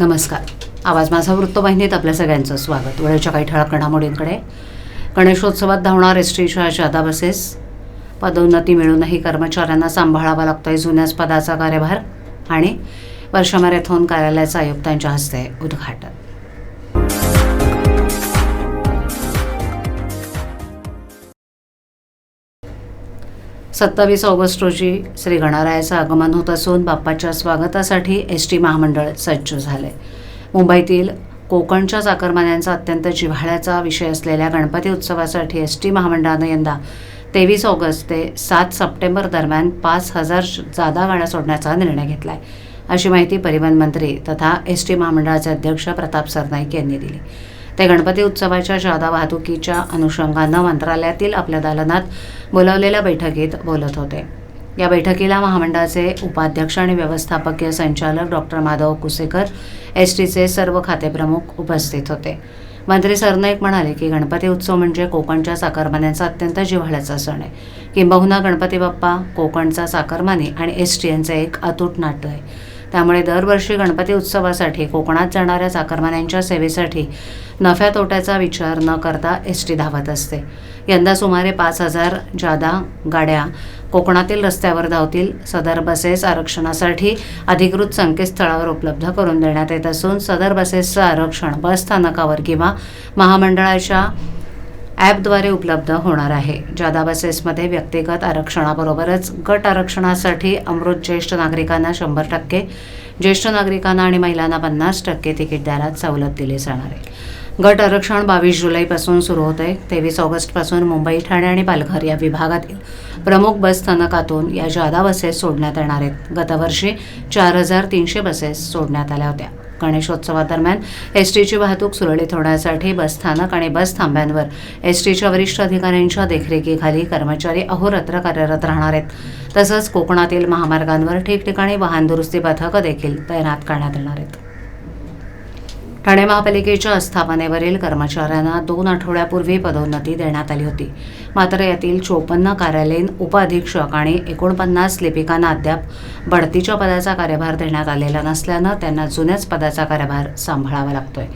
नमस्कार. आवाज माझा वृत्तवाहिनीत आपल्या सगळ्यांचं स्वागत. वेळेच्या काही ठळक घडामोडींकडे. गणेशोत्सवात धावणार एस टीच्या जादा बसेस. पदोन्नती मिळूनही कर्मचाऱ्यांना सांभाळावा लागतोय जुन्याच पदाचा कार्यभार आणि वर्ष मॅरेथॉन कार्यालयाचं आयुक्तांच्या हस्ते उद्घाटन. सत्तावीस ऑगस्ट रोजी श्री गणरायाचं आगमन होत असून बाप्पाच्या स्वागतासाठी एस टी महामंडळ सज्ज झाले. मुंबईतील कोकणच्या चाकरमान्यांचा अत्यंत जिव्हाळ्याचा विषय असलेल्या गणपती उत्सवासाठी एस टी महामंडळानं यंदा तेवीस ऑगस्ट ते सात सप्टेंबर दरम्यान पाच हजार जादा गाड्या सोडण्याचा निर्णय घेतला आहे अशी माहिती परिवहन मंत्री तथा एस टी महामंडळाचे अध्यक्ष प्रताप सरनाईक यांनी दिली. ते गणपती उत्सवाच्या जादा वाहतुकीच्या अनुषंगानं मंत्रालयातील आपल्या दालनात बोलावलेल्या बैठकीत बोलत होते. या बैठकीला महामंडळाचे उपाध्यक्ष आणि व्यवस्थापकीय संचालक डॉक्टर माधव कुसेकर एस टीचे सर्व खातेप्रमुख उपस्थित होते. मंत्री सरनाईक म्हणाले की गणपती उत्सव म्हणजे कोकणच्या साकारमान्यांचा अत्यंत जिव्हाळ्याचा सण आहे. किंबहुना गणपती बाप्पा कोकणचा साखरमानी आणि एस टी यांचं एक अतूट नाटं आहे. त्यामुळे दरवर्षी गणपती उत्सवासाठी कोकणात जाणाऱ्या चाकरमान्यांच्या सेवेसाठी नफ्या तोट्याचा विचार न करता एस टी धावत असते. यंदा सुमारे पाच हजार जादा गाड्या कोकणातील रस्त्यावर धावतील. सदर बसेस आरक्षणासाठी अधिकृत संकेतस्थळावर उपलब्ध करून देण्यात येत असून सदर बसेसचं आरक्षण बस स्थानकावर किंवा महामंडळाच्या ॲपद्वारे उपलब्ध होणार आहे. जादा बसेसमध्ये व्यक्तिगत आरक्षणाबरोबरच गट आरक्षणासाठी अमृत ज्येष्ठ नागरिकांना शंभर टक्के ज्येष्ठ नागरिकांना आणि महिलांना पन्नास टक्के तिकीट दरात सवलत दिली जाणार आहे. गट आरक्षण बावीस जुलैपासून सुरू होत आहे तेवीस ऑगस्टपासून मुंबई ठाणे आणि पालघर या विभागातील प्रमुख बस स्थानकातून या जादा बसेस सोडण्यात येणार आहेत. गतवर्षी चार हजार तीनशे बसेस सोडण्यात आल्या होत्या. गणेशोत्सवादरम्यान एस टीची वाहतूक सुरळीत होण्यासाठी बसस्थानक आणि बस थांब्यांवर एस टीच्या वरिष्ठ अधिकाऱ्यांच्या देखरेखीखाली कर्मचारी अहोरात्र कार्यरत राहणार आहेत. तसंच कोकणातील महामार्गांवर ठिकठिकाणी वाहन दुरुस्ती पथकं देखील तैनात करण्यात येणार आहेत. ठाणे महापालिकेच्या आस्थापनेवरील कर्मचाऱ्यांना दोन आठवड्यापूर्वी पदोन्नती देण्यात आली होती. मात्र यातील चोपन्न कार्यालयीन उपअधीक्षक आणि एकोणपन्नास लिपिकांना अद्याप बढतीच्या पदाचा कार्यभार देण्यात आलेला नसल्यानं त्यांना जुन्याच पदाचा कार्यभार सांभाळावा लागतोय.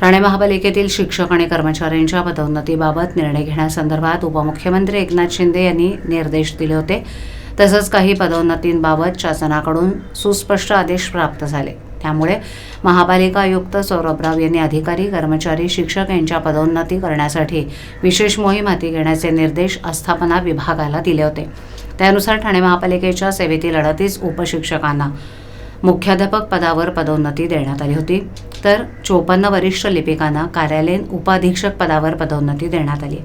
ठाणे महापालिकेतील शिक्षक आणि कर्मचाऱ्यांच्या पदोन्नतीबाबत निर्णय घेण्यासंदर्भात उपमुख्यमंत्री एकनाथ शिंदे यांनी निर्देश दिले होते. तसंच काही पदोन्नतींबाबत शासनाकडून सुस्पष्ट आदेश प्राप्त झाले. त्यामुळे महापालिका आयुक्त सौरभ राव यांनी अधिकारी कर्मचारी शिक्षक यांच्या पदोन्नती करण्यासाठी विशेष मोहीम हाती घेण्याचे निर्देश आस्थापना विभागाला दिले होते. त्यानुसार ठाणे महापालिकेच्या सेवेतील अडतीस उपशिक्षकांना मुख्याध्यापक पदावर पदोन्नती देण्यात आली होती. तर चोपन्न वरिष्ठ लिपिकांना कार्यालयीन उपाधीक्षक पदावर पदोन्नती देण्यात आली.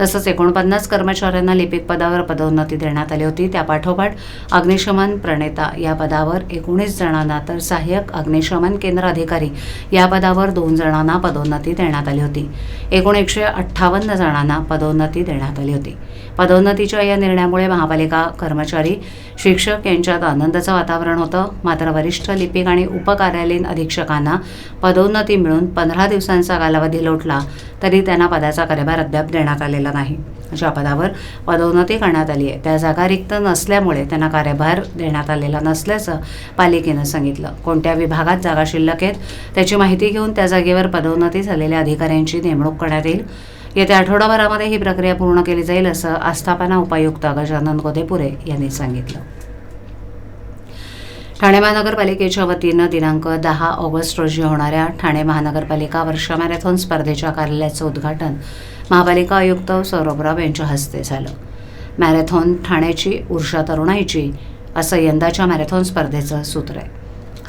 तसंच एकोणपन्नास कर्मचाऱ्यांना लिपिक पदावर पदोन्नती देण्यात आली होती. त्यापाठोपाठ अग्निशमन प्रणेता या पदावर एकोणीस जणांना तर सहाय्यक अग्निशमन केंद्र अधिकारी या पदावर दोन जणांना पदोन्नती देण्यात आली होती. एकूण एकशे अठ्ठावन्न जणांना पदोन्नती देण्यात आली होती. पदोन्नतीच्या या निर्णयामुळे महापालिका कर्मचारी शिक्षक यांच्यात आनंदाचं वातावरण होतं. मात्र वरिष्ठ लिपिक आणि उपकार्यालयीन अधीक्षकांना पदोन्नती मिळून पंधरा दिवसांचा कालावधी लोटला तरी त्यांना पदाचा कार्यभार अद्याप देण्यात आलेला नाही. अशा पदावर पदोन्नती करण्यात आली आहे. त्या जागा रिक्त नसल्यामुळे त्यांना कार्यभार देण्यात आलेला नसल्याचं पालिकेनं सांगितलं. कोणत्या विभागात जागा शिल्लक आहेत त्याची माहिती घेऊन त्या जागेवर पदोन्नती झालेल्या अधिकाऱ्यांची नेमणूक करण्यात येईल. येत्या आठवडाभरामध्ये ही प्रक्रिया पूर्ण केली जाईल असं आस्थापना उपायुक्त गजानन गोदेपुरे यांनी सांगितलं. ठाणे महानगरपालिकेच्या वतीनं दिनांक दहा ऑगस्ट रोजी होणाऱ्या ठाणे महानगरपालिका वर्ष मॅरेथॉन स्पर्धेच्या कार्यालयाचं उद्घाटन महापालिका आयुक्त सौरभराव यांच्या हस्ते झालं. मॅरेथॉन ठाण्याची उर्षा तरुणाईची असं यंदाच्या मॅरेथॉन स्पर्धेचं सूत्र आहे.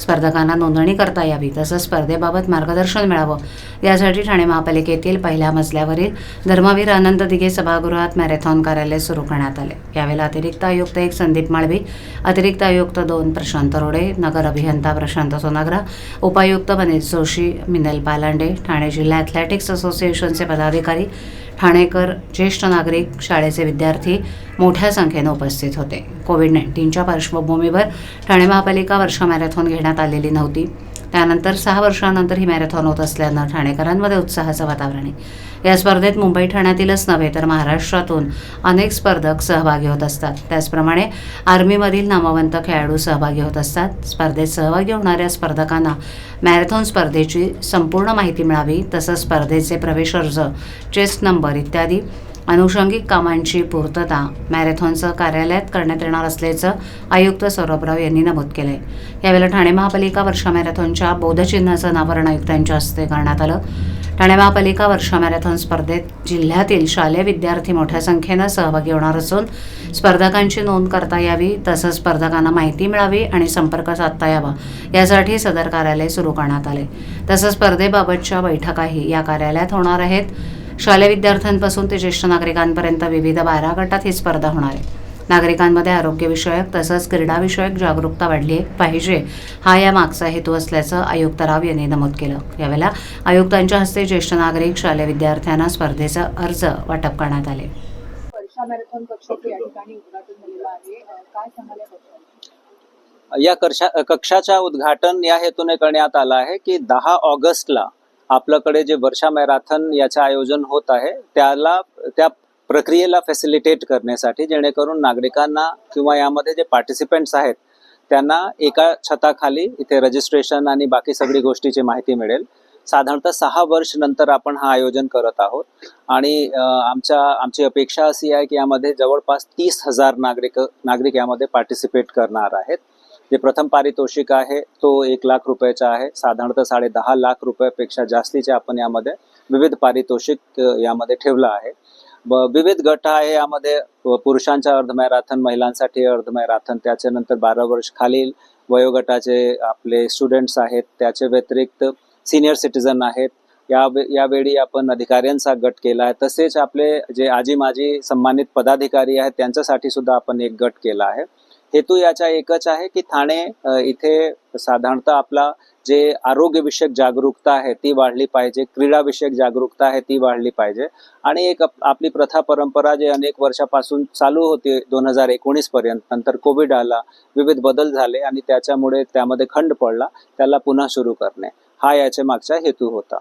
स्पर्धकांना नोंदणी करता यावी तसंच स्पर्धेबाबत मार्गदर्शन मिळावं. यासाठी ठाणे महापालिकेतील पहिल्या मजल्यावरील धर्मवीर आनंद दिघे सभागृहात मॅरेथॉन कार्यालय सुरू करण्यात आले. यावेळेला अतिरिक्त आयुक्त एक संदीप माळवी अतिरिक्त आयुक्त दोन प्रशांत रोडे नगर अभियंता प्रशांत सोनाग्रा उपायुक्त मनीष जोशी मिनल पालांडे ठाणे जिल्हा ॲथलेटिक्स असोसिएशनचे पदाधिकारी ठाणेकर ज्येष्ठ नागरिक शाळेचे विद्यार्थी मोठ्या संख्येनं उपस्थित होते. कोविड नाईन्टीनच्या पार्श्वभूमीवर ठाणे महापालिका वर्ष मॅरेथॉन घेण्यात आलेली नव्हती. त्यानंतर सहा वर्षानंतर ही मॅरेथॉन होत असल्यानं ठाणेकरांमध्ये उत्साहाचं वातावरण आहे. या स्पर्धेत मुंबई ठाण्यातीलच नव्हे तर महाराष्ट्रातून अनेक स्पर्धक सहभागी होत असतात. त्याचप्रमाणे आर्मीमधील नामवंत खेळाडू सहभागी होत असतात. स्पर्धेत सहभागी होणाऱ्या स्पर्धकांना मॅरेथॉन स्पर्धेची संपूर्ण माहिती मिळावी तसंच स्पर्धेचे प्रवेश अर्ज चेस्ट नंबर इत्यादी अनुषंगिक कामांची पूर्तता मॅरेथॉनचं कार्यालयात करण्यात येणार असल्याचं आयुक्त सौरभराव यांनी नमूद केलंय. यावेळेला ठाणे महापालिका वर्षा मॅरेथॉनच्या बोधचिन्हाचं अनावरण आयुक्तांच्या हस्ते करण्यात आलं. ठाणे महापालिका वर्षा मॅरेथॉन स्पर्धेत जिल्ह्यातील शालेय विद्यार्थी मोठ्या संख्येनं सहभागी होणार असून स्पर्धकांची नोंद करता यावी तसंच स्पर्धकांना माहिती मिळावी आणि संपर्क साधता यावा यासाठी सदर कार्यालय सुरू करण्यात आले तसंच स्पर्धेबाबतच्या बैठकाही या कार्यालयात होणार आहेत. शालेय विद्यार्थ्यांपासून ते ज्येष्ठ नागरिकांपर्यंत विविध बारा गटात ही स्पर्धा होणार आहे. नागरिकांमध्ये आरोग्यविषयक तसंच क्रीडाविषयक जागरूकता वाढली पाहिजे. हा या मागचा हेतू असल्याचं आयुक्त राव यांनी नमूद केलं. यावेळेला आयुक्तांच्या हस्ते ज्येष्ठ नागरिक शालेय विद्यार्थ्यांना स्पर्धेचा अर्ज वाटप करण्यात आले? या कक्षा कक्षाच्या उद्घाटन या हेतूने करण्यात आलं आहे की दहा ऑगस्टला आपल्याकडे जे वर्षा मॅरेथॉन याचं आयोजन होत आहे त्याला त्या प्रक्रियेला फॅसिलिटेट करण्यासाठी जेणेकरून नागरिकांना किंवा यामध्ये जे पार्टिसिपेंट्स आहेत त्यांना एका छताखाली इथे रजिस्ट्रेशन आणि बाकी सगळी गोष्टीची माहिती मिळेल. साधारणतः सहा वर्ष नंतर आपण हा आयोजन करत आहोत आणि आमच्या आमची अपेक्षा अशी आहे की यामध्ये जवळपास तीस हजार नागरिक नागरिक यामध्ये पार्टिसिपेट करणार आहेत. जे प्रथम पारितोषिक आहे तो एक लाख रुपयाचा आहे. साधारणतः साडे दहा लाख रुपयापेक्षा जास्तीचे आपण यामध्ये विविध पारितोषिक यामध्ये ठेवलं आहे. विविध गट आहे यामध्ये. पुरुषांच्या अर्ध महिलांसाठी अर्ध त्याच्यानंतर बारा वर्ष खालील वयोगटाचे आपले स्टुडंट्स आहेत. त्याच्या व्यतिरिक्त सिनियर सिटीजन आहेत. या यावेळी आपण अधिकाऱ्यांचा गट केला आहे. तसेच आपले जे आजी माजी सन्मानित पदाधिकारी आहेत त्यांच्यासाठी सुद्धा आपण एक गट केला आहे. हेतू याचा एकच आहे की ठाणे इथे साधारणतः आपला जे आरोग्यविषयक जागरूकता आहे ती वाढली पाहिजे क्रीडाविषयक जागरूकता आहे ती वाढली पाहिजे. आणि एक आपली प्रथा परंपरा जे अनेक वर्षापासून चालू होती दोन हजार एकोणीस पर्यंत नंतर कोविड आला विविध बदल झाले आणि त्याच्यामुळे त्यामध्ये खंड पडला त्याला पुन्हा सुरू करणे. हा याच्या मागचा हेतू होता.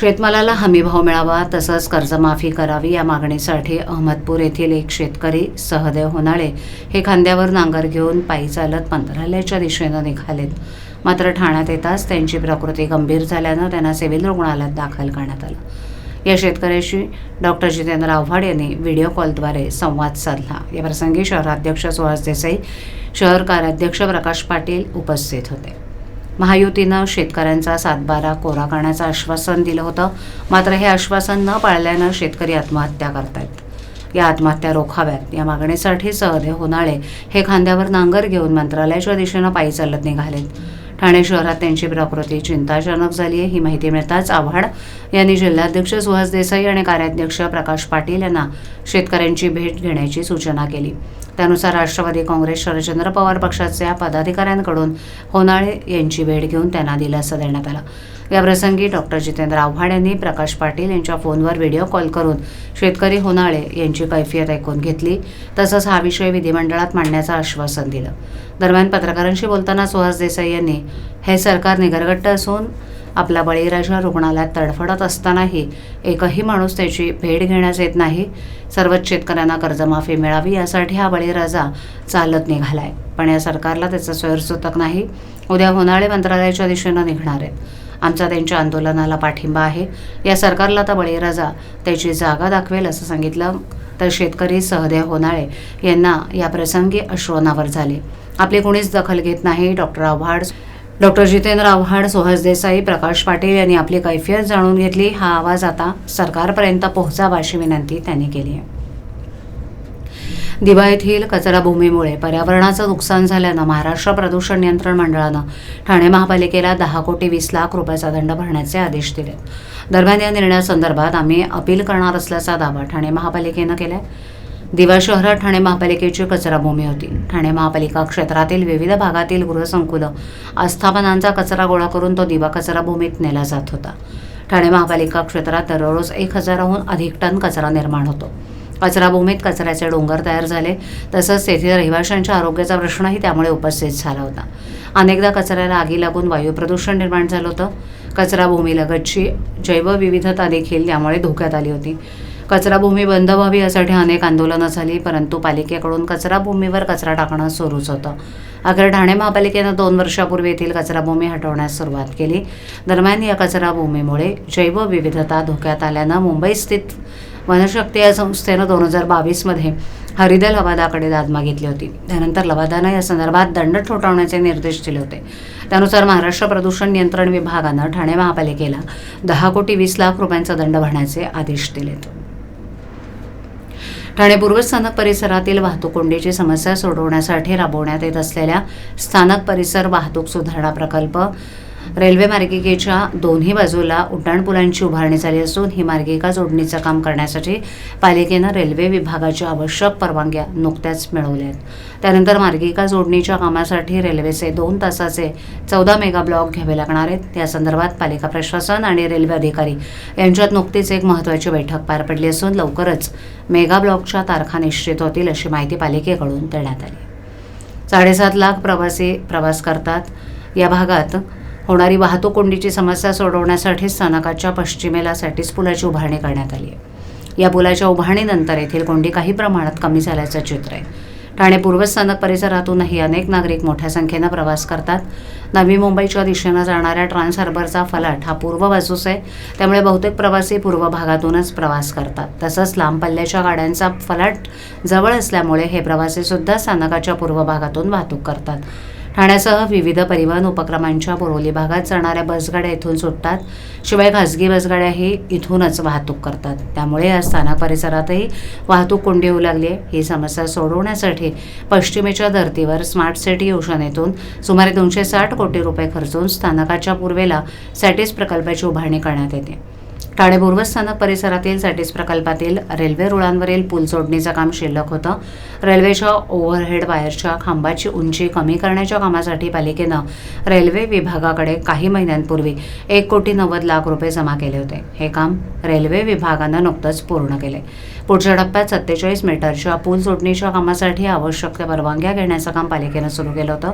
शेतमालाला हमीभाव मिळावा तसंच कर्जमाफी करावी या मागणीसाठी अहमदपूर येथील एक शेतकरी सहदेव होनाळे हे खांद्यावर नांगर घेऊन पायी चालत मंत्रालयाच्या दिशेनं निघालेत. मात्र ठाण्यात येताच त्यांची प्रकृती गंभीर झाल्यानं त्यांना सिव्हिल रुग्णालयात दाखल करण्यात आलं. या शेतकऱ्याशी डॉक्टर जितेंद्र आव्हाड यांनी व्हिडिओ कॉलद्वारे संवाद साधला. या प्रसंगी शहराध्यक्ष सुहास देसाई शहर कार्याध्यक्ष प्रकाश पाटील उपस्थित होते. महायुतीनं शेतकऱ्यांचा सातबारा कोरा करण्याचं आश्वासन दिलं होतं. मात्र हे आश्वासन न पाळल्यानं शेतकरी आत्महत्या करतायत. या आत्महत्या रोखाव्यात. या मागणीसाठी सहदेव होनाळे हे खांद्यावर नांगर घेऊन मंत्रालयाच्या दिशेनं पायी चालत निघालेत. ठाणे शहरात त्यांची प्रकृती चिंताजनक झाली आहे ही माहिती मिळताच आव्हाड यांनी जिल्हाध्यक्ष सुहास देसाई आणि कार्याध्यक्ष प्रकाश पाटील यांना शेतकऱ्यांची भेट घेण्याची सूचना केली. त्यानुसार राष्ट्रवादी काँग्रेस शरदचंद्र पवार पक्षाच्या पदाधिकाऱ्यांकडून होनाळे यांची भेट घेऊन त्यांना दिलासा देण्यात आला. या प्रसंगी डॉक्टर जितेंद्र आव्हाड यांनी प्रकाश पाटील यांच्या फोनवर व्हिडिओ कॉल करून शेतकरी होनाळे यांची कैफियत ऐकून घेतली तसंच हा विषय विधिमंडळात मांडण्याचं आश्वासन दिलं. दरम्यान पत्रकारांशी बोलताना सुहास देसाई यांनी हे सरकार निगरगट्ट असून आपला बळीराजा रुग्णालयात तडफडत असतानाही एकही माणूस त्याची भेट घेण्यास येत नाही. सर्वच शेतकऱ्यांना कर्जमाफी मिळावी यासाठी हा बळीराजा चालत निघालाय. पण या सरकारला त्याचं स्वयंसूतक नाही. उद्या होनाळे मंत्रालयाच्या दिशेनं निघणार आहेत आमचा त्यांच्या आंदोलनाला पाठिंबा आहे. या सरकारला आता बळीराजा त्याची जागा दाखवेल असं सांगितलं तर शेतकरी सहदेव होनाळे यांना या प्रसंगी अश्वनावर झाले. आपली कोणीच दखल घेत नाही. डॉक्टर आव्हाड डॉक्टर जितेंद्र आव्हाड सुहास देसाई प्रकाश पाटील यांनी आपली कैफियत जाणून घेतली. हा आवाज आता सरकारपर्यंत पोहोचावा अशी विनंती त्यांनी केली आहे. दिवाळीतील कचराभूमीमुळे पर्यावरणाचं नुकसान झाल्यानं महाराष्ट्र प्रदूषण नियंत्रण मंडळानं ठाणे महापालिकेला दहा कोटी वीस लाख रुपयाचा दंड भरण्याचे आदेश दिले. दरम्यान या निर्णयासंदर्भात आम्ही अपील करणार असल्याचा दावा ठाणे महापालिकेनं केलाय. दिवा शहरात ठाणे महापालिकेची कचराभूमी होती. ठाणे महापालिका क्षेत्रातील विविध भागातील गृहसंकुलं आस्थापनांचा कचरा गोळा करून तो दिवा कचराभूमीत नेला जात होता. ठाणे महापालिका क्षेत्रात दररोज एक हजाराहून अधिक टन कचरा निर्माण होतो. कचराभूमीत कचऱ्याचे डोंगर तयार झाले तसंच तेथील रहिवाशांच्या आरोग्याचा प्रश्नही त्यामुळे उपस्थित झाला होता. अनेकदा कचऱ्याला आगी लागून वायू प्रदूषण निर्माण झालं होतं. कचराभूमीलगतची जैवविविधता देखील त्यामुळे धोक्यात आली होती. कचराभूमी बंद व्हावी यासाठी अनेक आंदोलनं झाली परंतु पालिकेकडून कचराभूमीवर कचरा टाकणं सुरूच होतं. अखेर ठाणे महापालिकेनं दोन वर्षापूर्वी येथील कचराभूमी हटवण्यास सुरुवात केली. दरम्यान या कचराभूमीमुळे जैवविविधता धोक्यात आल्यानं मुंबई स्थित वनशक्ती या संस्थेनं दोन हजार बावीसमध्ये हरिदल लवादाकडे दाद मागितली होती. त्यानंतर लवादानं या संदर्भात दंड ठोठावण्याचे निर्देश दिले होते. त्यानुसार महाराष्ट्र प्रदूषण नियंत्रण विभागानं ठाणे महापालिकेला दहा कोटी वीस लाख रुपयांचा दंड भरण्याचे आदेश दिलेत. ठाणे पूर्व स्थानक परिसरातील वाहतूक कोंडीची समस्या सोडवण्यासाठी राबवण्यात येत असलेल्या स्थानक परिसर वाहतूक सुधारणा प्रकल्प रेल्वे मार्गिकेच्या दोन्ही बाजूला उड्डाणपुलांची उभारणी झाली असून ही मार्गिका जोडणीचं काम करण्यासाठी पालिकेनं रेल्वे विभागाच्या आवश्यक परवानग्या नुकत्याच मिळवल्या आहेत. त्यानंतर मार्गिका जोडणीच्या कामासाठी रेल्वेचे दोन तासाचे चौदा मेगा ब्लॉक घ्यावे लागणार आहेत. यासंदर्भात पालिका प्रशासन आणि रेल्वे अधिकारी यांच्यात नुकतीच एक महत्त्वाची बैठक पार पडली असून लवकरच मेगा ब्लॉकच्या तारखा निश्चित होतील अशी माहिती पालिकेकडून देण्यात आली. साडेसात लाख प्रवासी प्रवास करतात. या भागात होणारी वाहतूक कोंडीची समस्या सोडवण्यासाठी स्थानकाच्या पश्चिमेला सॅटिस पुलाची उभारणी करण्यात आली आहे. या पुलाच्या उभारणीनंतर येथील कोंडी काही प्रमाणात कमी झाल्याचं चित्र आहे. ठाणे पूर्वस्थानक परिसरातूनही अनेक नागरिक मोठ्या संख्येनं प्रवास करतात. नवी मुंबईच्या दिशेनं जाणाऱ्या ट्रान्स हार्बरचा फलाट हा पूर्व बाजूस आहे. त्यामुळे बहुतेक प्रवासी पूर्व भागातूनच प्रवास करतात. तसंच लांब पल्ल्याच्या गाड्यांचा फलाट जवळ असल्यामुळे हे प्रवासीसुद्धा स्थानकाच्या पूर्व भागातून वाहतूक करतात. ठाण्यासह विविध परिवहन उपक्रमांच्या बोरोली भागात जाणाऱ्या बसगाड्या इथून सुटतात. शिवाय खासगी बसगाड्याही इथूनच वाहतूक करतात. त्यामुळे या स्थानक परिसरातही वाहतूक कोंडी होऊ लागली आहे. ही समस्या सोडवण्यासाठी पश्चिमेच्या धर्तीवर स्मार्ट सिटी योजनेतून सुमारे दोनशे साठ कोटी रुपये खर्चून स्थानकाच्या पूर्वेला सॅटिस प्रकल्पाची उभारणी करण्यात येते. ठाणे पूर्वस्थानक परिसरातील सॅटिस प्रकल्पातील रेल्वे रुळांवरील पूल जोडणीचं काम शिल्लक होतं. रेल्वेच्या ओव्हरहेड वायरच्या खांबाची उंची कमी करण्याच्या कामासाठी पालिकेनं रेल्वे विभागाकडे काही महिन्यांपूर्वी एक कोटी नव्वद लाख रुपये जमा केले होते. हे काम रेल्वे विभागानं नुकतंच पूर्ण केले. पुढच्या टप्प्यात सत्तेचाळीस मीटरच्या पूल जोडणीच्या कामासाठी आवश्यक त्या परवानग्या घेण्याचं काम पालिकेनं सुरू केलं होतं.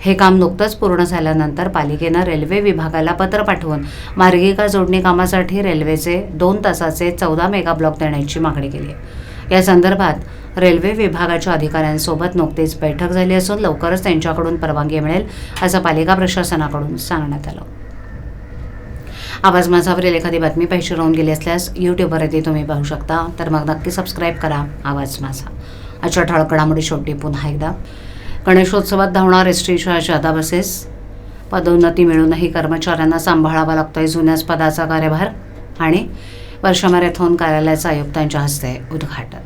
हे काम नुकतंच पूर्ण झाल्यानंतर पालिकेनं रेल्वे विभागाला पत्र पाठवून मार्गिका जोडणी कामासाठी रेल्वेचे दोन तासाचे चौदा मेगा ब्लॉक देण्याची मागणी केली आहे. या संदर्भात रेल्वे विभागाच्या अधिकाऱ्यांसोबत नुकतीच बैठक झाली असून लवकरच त्यांच्याकडून परवानगी मिळेल असं पालिका प्रशासनाकडून सांगण्यात आलं. आवाज माझावरील एखादी बातमी पाहिजे राहून गेली असल्यास यूट्यूबवरती तुम्ही पाहू शकता. तर मग नक्की सबस्क्राईब करा. आवाज माझा. अच्छा ठळक घडामोडी शेवटी पुन्हा एकदा. गणेशोत्सवात धावणार एस टीच्या जादा बसेस. पदोन्नती मिळूनही कर्मचाऱ्यांना सांभाळावा लागतोय जुन्याच पदाचा कार्यभार आणि वर्षा मॅरेथॉन कार्यालयाचं आयुक्तांच्या हस्ते उद्घाटन.